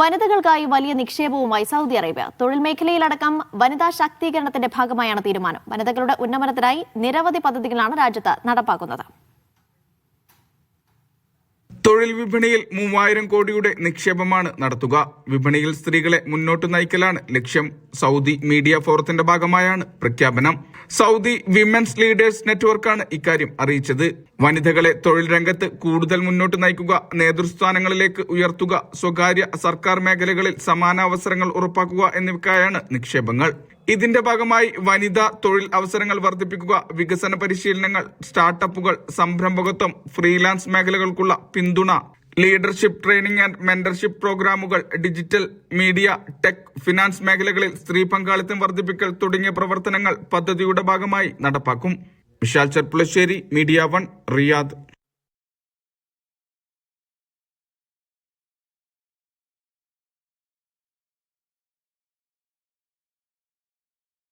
വനിതകൾക്കായി വലിയ നിക്ഷേപവുമായി Saudi Arabia. തൊഴിൽ മേഖലയിലടക്കം വനിതാ ശാക്തീകരണത്തിന്റെ ഭാഗമായാണ് തീരുമാനം. വനിതകളുടെ ഉന്നമനത്തിനായി നിരവധി പദ്ധതികളാണ് രാജ്യത്ത് നടപ്പാക്കുന്നത്. തൊഴിൽ വിപണിയിൽ മൂവായിരം കോടിയുടെ നിക്ഷേപമാണ് നടത്തുക. വിപണിയിൽ സ്ത്രീകളെ മുന്നോട്ട് നയിക്കലാണ് ലക്ഷ്യം. സൗദി മീഡിയ ഫോറത്തിന്റെ ഭാഗമായാണ് പ്രഖ്യാപനം. സൗദി വിമൻസ് ലീഡേഴ്സ് നെറ്റ്വർക്കാണ് ഇക്കാര്യം അറിയിച്ചത്. വനിതകളെ തൊഴിൽ രംഗത്ത് കൂടുതൽ മുന്നോട്ട് നയിക്കുക നേതൃസ്ഥാനങ്ങളിലേക്ക് ഉയർത്തുക സ്വകാര്യ സർക്കാർ മേഖലകളിൽ സമാന അവസരങ്ങൾ ഉറപ്പാക്കുക എന്നിവയ്ക്കായാണ് നിക്ഷേപങ്ങൾ. ഇതിന്റെ ഭാഗമായി വനിതാ തൊഴിൽ അവസരങ്ങൾ വർദ്ധിപ്പിക്കുക വികസന പരിശീലനങ്ങൾ സ്റ്റാർട്ടപ്പുകൾ സംരംഭകത്വം ഫ്രീലാൻസ് മേഖലകൾക്കുള്ള പിന്തുണ ലീഡർഷിപ്പ് ട്രെയിനിങ് ആൻഡ് മെന്റർഷിപ്പ് പ്രോഗ്രാമുകൾ ഡിജിറ്റൽ മീഡിയ ടെക് ഫിനാൻസ് മേഖലകളിൽ സ്ത്രീ പങ്കാളിത്തം വർദ്ധിപ്പിക്കൽ തുടങ്ങിയ പ്രവർത്തനങ്ങൾ പദ്ധതിയുടെ ഭാഗമായി നടപ്പാക്കും. Vishal Cherpulassery Media One Riyadh.